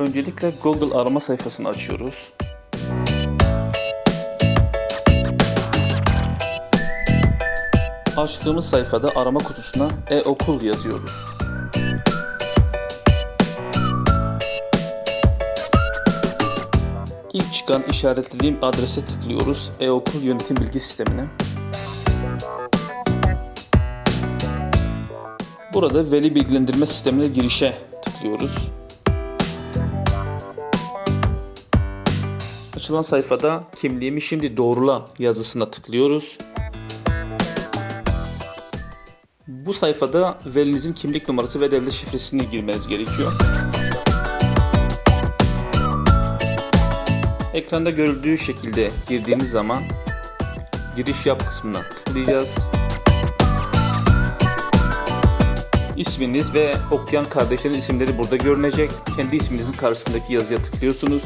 Öncelikle Google arama sayfasını açıyoruz. Açtığımız sayfada arama kutusuna e-okul yazıyoruz. İlk çıkan işaretlediğim adrese tıklıyoruz. E-okul yönetim bilgi sistemine. Burada veli bilgilendirme sistemine girişe tıklıyoruz. Açılan sayfada kimliğimi şimdi doğrula yazısına tıklıyoruz. Bu sayfada velinizin kimlik numarası ve devlet şifresini girmeniz gerekiyor. Ekranda görüldüğü şekilde girdiğiniz zaman giriş yap kısmına tıklayacağız. İsminiz ve okuyan kardeşlerin isimleri burada görünecek. Kendi isminizin karşısındaki yazıya tıklıyorsunuz.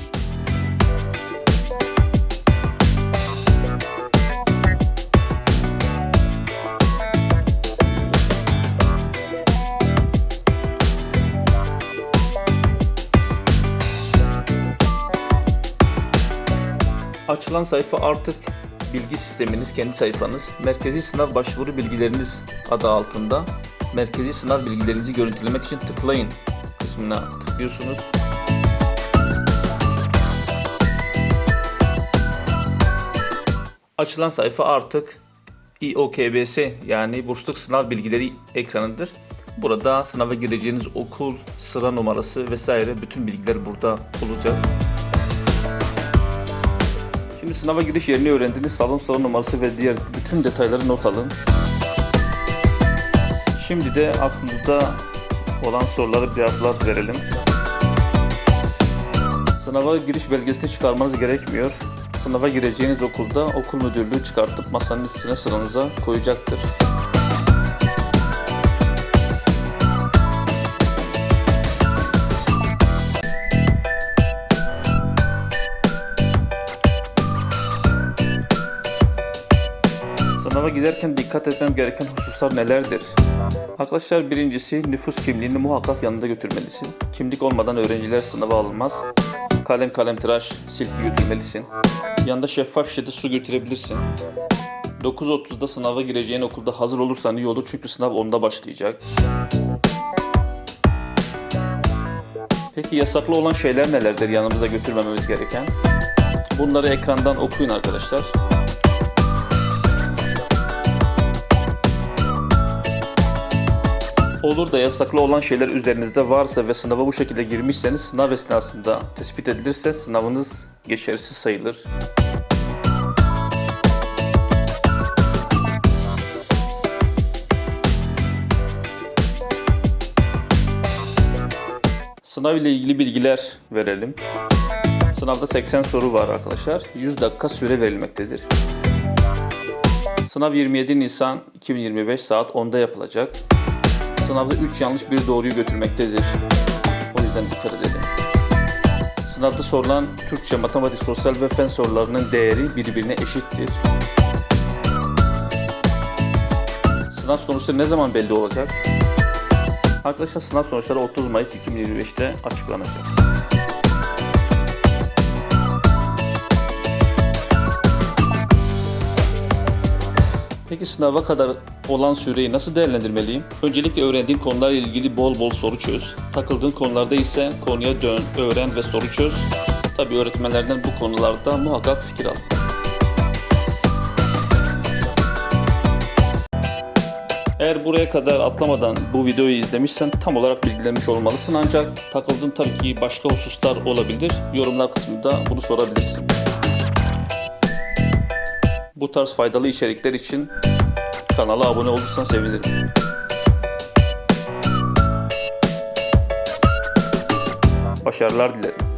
Açılan sayfa artık bilgi sisteminiz, kendi sayfanız. Merkezi sınav başvuru bilgileriniz adı altında. Merkezi sınav bilgilerinizi görüntülemek için tıklayın kısmına tıklıyorsunuz. Açılan sayfa artık İOKBS yani bursluluk sınav bilgileri ekranıdır. Burada sınava gireceğiniz okul, sıra numarası vesaire bütün bilgiler burada olacak. Şimdi sınava giriş yerini öğrendiniz. Salon salon numarası ve diğer bütün detayları not alın. Şimdi de aklınızda olan soruları cevaplar verelim. Sınava giriş belgesini çıkarmanız gerekmiyor. Sınava gireceğiniz okulda okul müdürlüğü çıkartıp masanın üstüne sıranıza koyacaktır. Giderken dikkat etmem gereken hususlar nelerdir? Arkadaşlar birincisi nüfus kimliğini muhakkak yanında götürmelisin. Kimlik olmadan öğrenciler sınava alınmaz. Kalem kalem tıraş silgi götürmelisin. Yanında şeffaf şişede su götürebilirsin. 9.30'da sınava gireceğin okulda hazır olursan iyi olur çünkü sınav 10'da başlayacak. Peki yasaklı olan şeyler nelerdir yanımıza götürmememiz gereken? Bunları ekrandan okuyun arkadaşlar. Olur da yasaklı olan şeyler üzerinizde varsa ve sınava bu şekilde girmişseniz sınav esnasında tespit edilirse sınavınız geçersiz sayılır. Sınav ile ilgili bilgiler verelim. Sınavda 80 soru var arkadaşlar. 100 dakika süre verilmektedir. Sınav 27 Nisan 2025 saat 10'da yapılacak. Sınavda 3 yanlış bir doğruyu götürmektedir. O yüzden dikkat edelim. Sınavda sorulan Türkçe, matematik, sosyal ve fen sorularının değeri birbirine eşittir. Sınav sonuçları ne zaman belli olacak? Arkadaşlar sınav sonuçları 30 Mayıs 2025'te açıklanacak. Peki sınava kadar olan süreyi nasıl değerlendirmeliyim? Öncelikle öğrendiğin konularla ilgili bol bol soru çöz. Takıldığın konularda ise konuya dön, öğren ve soru çöz. Tabi öğretmenlerden bu konularda muhakkak fikir al. Eğer buraya kadar atlamadan bu videoyu izlemişsen tam olarak bilgilenmiş olmalısın ancak takıldığın tabii ki başka hususlar olabilir. Yorumlar kısmında bunu sorabilirsin. Bu tarz faydalı içerikler için kanala abone olursan sevinirim. Başarılar dilerim.